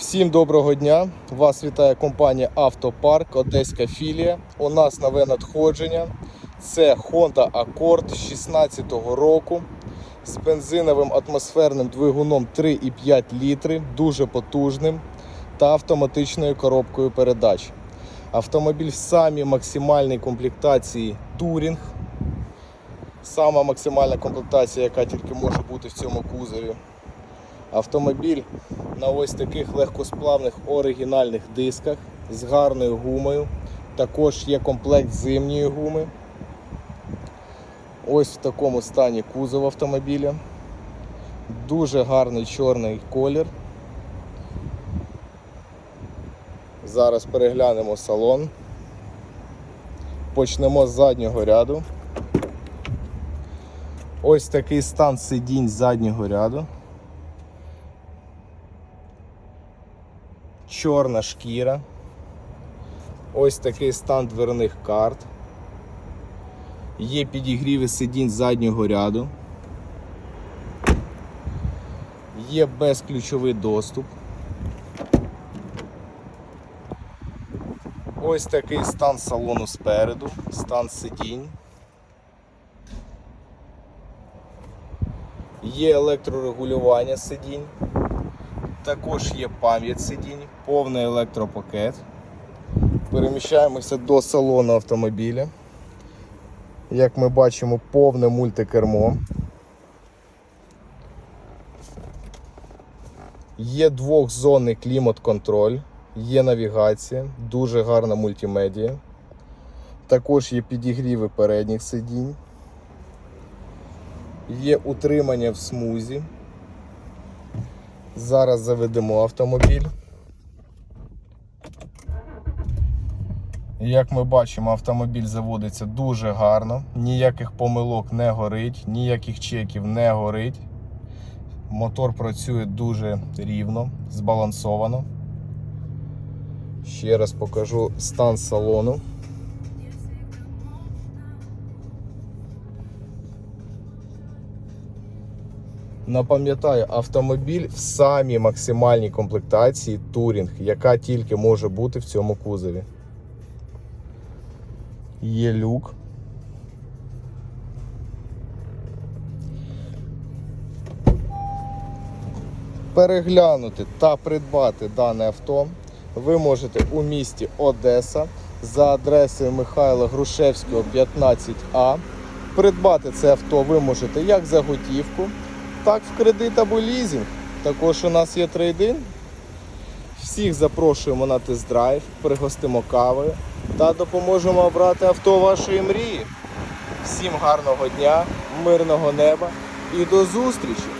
Всім доброго дня! Вас вітає компанія Автопарк, Одеська філія. У нас нове надходження. Це Honda Accord 2016 року з бензиновим атмосферним двигуном 3,5 літри, дуже потужним та автоматичною коробкою передач. Автомобіль в самій максимальній комплектації Touring. Сама максимальна комплектація, яка тільки може бути в цьому кузові. Автомобіль на ось таких легкосплавних оригінальних дисках з гарною гумою. Також є комплект зимньої гуми. Ось в такому стані кузов автомобіля. Дуже гарний чорний колір. Зараз переглянемо салон. Почнемо з заднього ряду. Ось такий стан сидінь заднього ряду. Чорна шкіра. Ось такий стан дверних карт. Є підігріви сидінь заднього ряду. Є безключовий доступ. Ось такий стан салону спереду, стан сидінь. Є електрорегулювання сидінь. Також є пам'ять сидінь, повний електропакет. Переміщаємося до салону автомобіля. Як ми бачимо, повне мультикермо. Є двохзонний клімат-контроль, є навігація, дуже гарна мультимедія. Також є підігріви передніх сидінь. Є утримання в смузі. Зараз заведемо автомобіль. Як ми бачимо, автомобіль заводиться дуже гарно, ніяких помилок не горить, ніяких чеків не горить. Мотор працює дуже рівно, збалансовано. Ще раз покажу стан салону. Напам'ятаю, автомобіль в самій максимальній комплектації Touring, яка тільки може бути в цьому кузові. Є люк. Переглянути та придбати дане авто ви можете у місті Одеса за адресою Михайла Грушевського 15А. Придбати це авто ви можете як за готівку, так в кредит або лізінг. Також у нас є трейдин. Всіх запрошуємо на тест-драйв, пригостимо кавою та допоможемо обрати авто вашої мрії. Всім гарного дня, мирного неба і до зустрічі!